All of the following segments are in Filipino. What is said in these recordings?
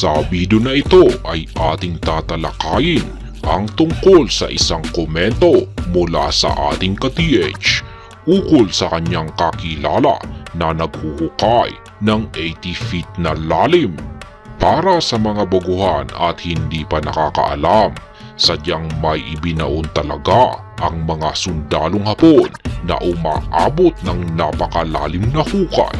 Sa video na ito ay ating tatalakayin ang tungkol sa isang komento mula sa ating ka-TH ukol sa kanyang kakilala na naghuhukay ng 80 feet na lalim. Para sa mga baguhan at hindi pa nakakaalam, sadyang may ibinaon talaga ang mga sundalong hapon na umaabot ng napakalalim na hukay.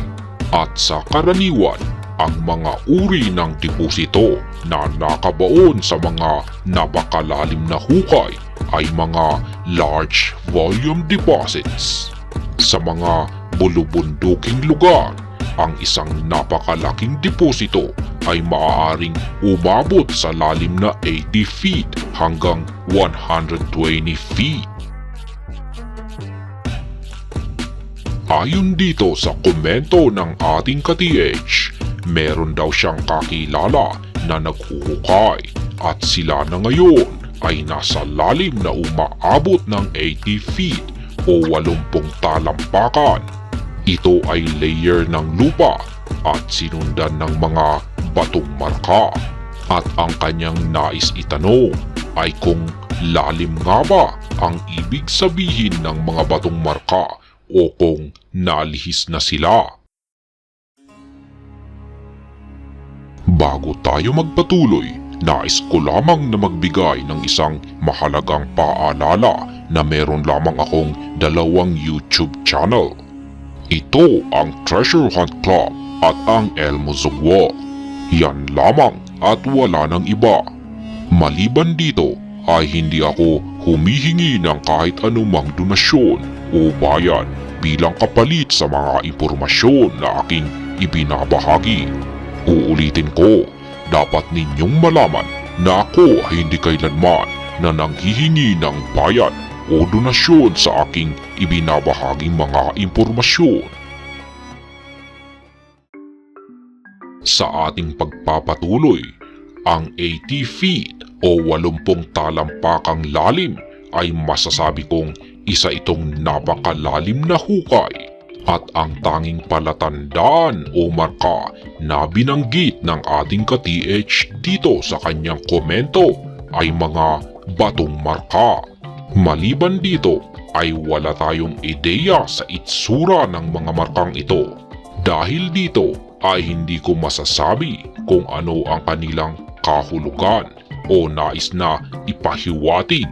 At sa karaniwan, ang mga uri ng deposito na nakabaon sa mga napakalalim na hukay ay mga large volume deposits. Sa mga bulubunduking lugar, ang isang napakalaking deposito ay maaaring umabot sa lalim na 80 feet hanggang 120 feet. Ayon dito sa komento ng ating ka-TH, meron daw siyang kakilala na naghuhukay at sila na ngayon ay nasa lalim na umaabot ng 80 feet o 80 talampakan. Ito ay layer ng lupa at sinundan ng mga batong marka. At ang kanyang nais itanong ay kung lalim nga ba ang ibig sabihin ng mga batong marka o kung nalihis na sila. Bago tayo magpatuloy, nais ko lamang na magbigay ng isang mahalagang paalala na meron lamang akong dalawang YouTube channel. Ito ang Treasure Hunt Club at ang Elmo Zugwa. Yan lamang at wala ng iba. Maliban dito ay hindi ako humihingi ng kahit anumang donasyon o bayan bilang kapalit sa mga impormasyon na aking ibinabahagi. Uulitin ko, dapat ninyong malaman na ako ay hindi kailanman na nanghihingi ng bayad o donasyon sa aking ibinabahaging mga impormasyon. Sa ating pagpapatuloy, ang 80 feet o 80 talampakang lalim ay masasabi kong isa itong napakalalim na hukay at ang tanging palatandaan o marka na binanggit ng ating ka-TH dito sa kanyang komento ay mga batong marka. Maliban dito ay wala tayong ideya sa itsura ng mga markang ito. Dahil dito ay hindi ko masasabi kung ano ang kanilang kahulugan o nais na ipahiwatig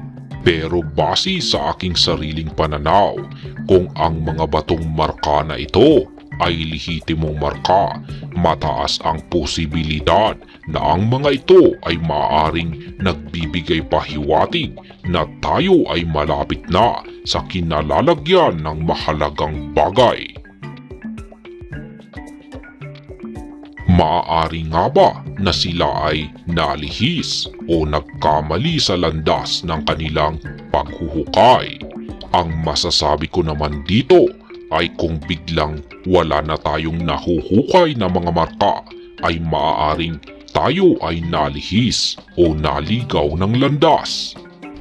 pero base sa aking sariling pananaw kung ang mga batong marka na ito ay lehitimong marka, mataas ang posibilidad na ang mga ito ay maaring nagbibigay pahiwatig na tayo ay malapit na sa kinalalagyan ng mahalagang bagay. Maaari nga ba na sila ay nalihis o nagkamali sa landas ng kanilang paghuhukay? Ang masasabi ko naman dito ay kung biglang wala na tayong nahuhukay na mga marka ay maaaring tayo ay nalihis o naligaw ng landas.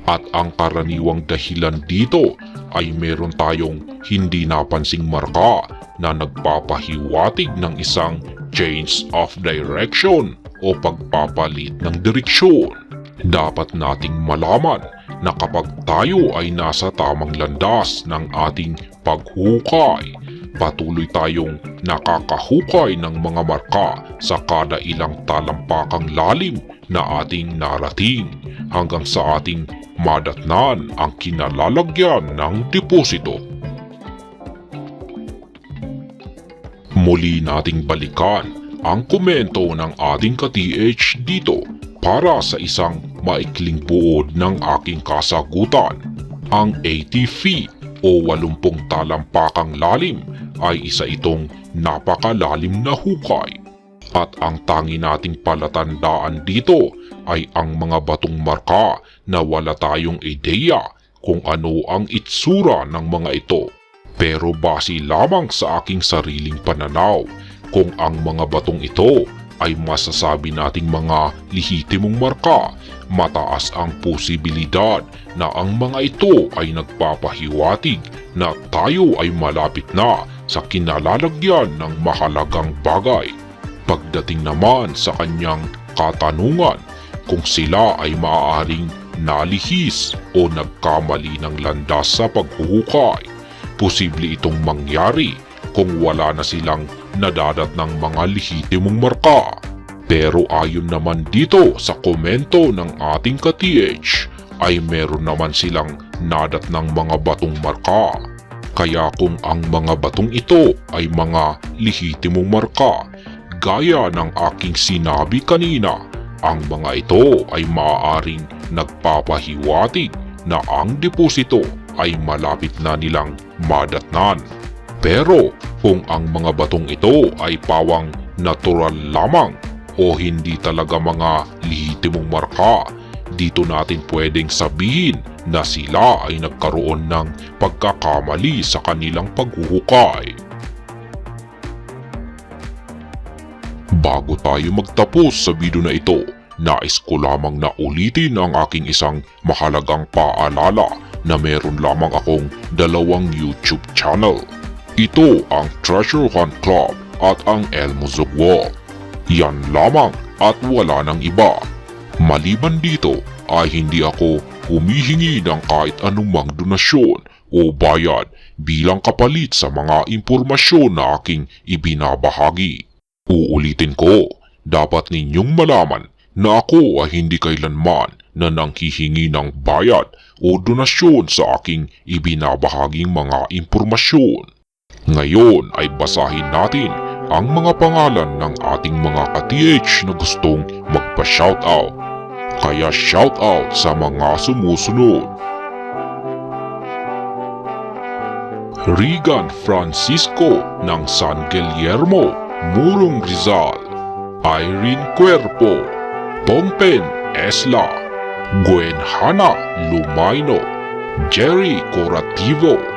At ang karaniwang dahilan dito ay meron tayong hindi napansing marka na nagpapahiwatig ng isang change of direction o pagpapalit ng direksyon. Dapat nating malaman na kapag tayo ay nasa tamang landas ng ating paghukay, patuloy tayong nakakahukay ng mga marka sa kada ilang talampakang lalim na ating narating hanggang sa ating madatnan ang kinalalagyan ng deposito. Muli nating balikan ang komento ng ating ka-TH dito para sa isang maikling buod ng aking kasagutan. Ang 80 feet o 80 talampakang lalim ay isa itong napakalalim na hukay. At ang tangi nating palatandaan dito ay ang mga batong marka na wala tayong ideya kung ano ang itsura ng mga ito. Pero base lamang sa aking sariling pananaw kung ang mga batong ito ay masasabi nating mga lihitimong marka, mataas ang posibilidad na ang mga ito ay nagpapahiwatig na tayo ay malapit na sa kinalalagyan ng mahalagang bagay. Pagdating naman sa kanyang katanungan kung sila ay maaaring nalihis o nagkamali ng landas sa paghuhukay. Posible itong mangyari kung wala na silang nadadat ng mga lehitimong marka. Pero ayon naman dito sa komento ng ating ka-TH ay meron naman silang nadat ng mga batong marka. Kaya kung ang mga batong ito ay mga lehitimong marka, gaya ng aking sinabi kanina, ang mga ito ay maaaring nagpapahiwatig na ang deposito ay malapit na nilang madatnan. Pero kung ang mga batong ito ay pawang natural lamang o hindi talaga mga lehitimong marka, dito natin pwedeng sabihin na sila ay nagkaroon ng pagkakamali sa kanilang paghuhukay. Bago tayo magtapos sa video na ito, nais ko lamang na ulitin ang aking isang mahalagang paalala na meron lamang akong dalawang YouTube channel. Ito ang Treasure Hunt Club at ang Elmo Zugwal. Yan lamang at wala nang iba. Maliban dito ay hindi ako humihingi ng kahit anumang donasyon o bayad bilang kapalit sa mga impormasyon na aking ibinabahagi. Uulitin ko, dapat ninyong malaman na ako ay hindi kailanman na nanghihingi ng bayad o donasyon sa aking ibinabahaging mga impormasyon. Ngayon ay basahin natin ang mga pangalan ng ating mga ka-TH na gustong magpa-shoutout. Kaya shoutout sa mga sumusunod. Regan Francisco ng San Guillermo, Murong Rizal. Irene Cuerpo, Pompen Esla, Gwen Hana Lumaino, Jerry Corativo.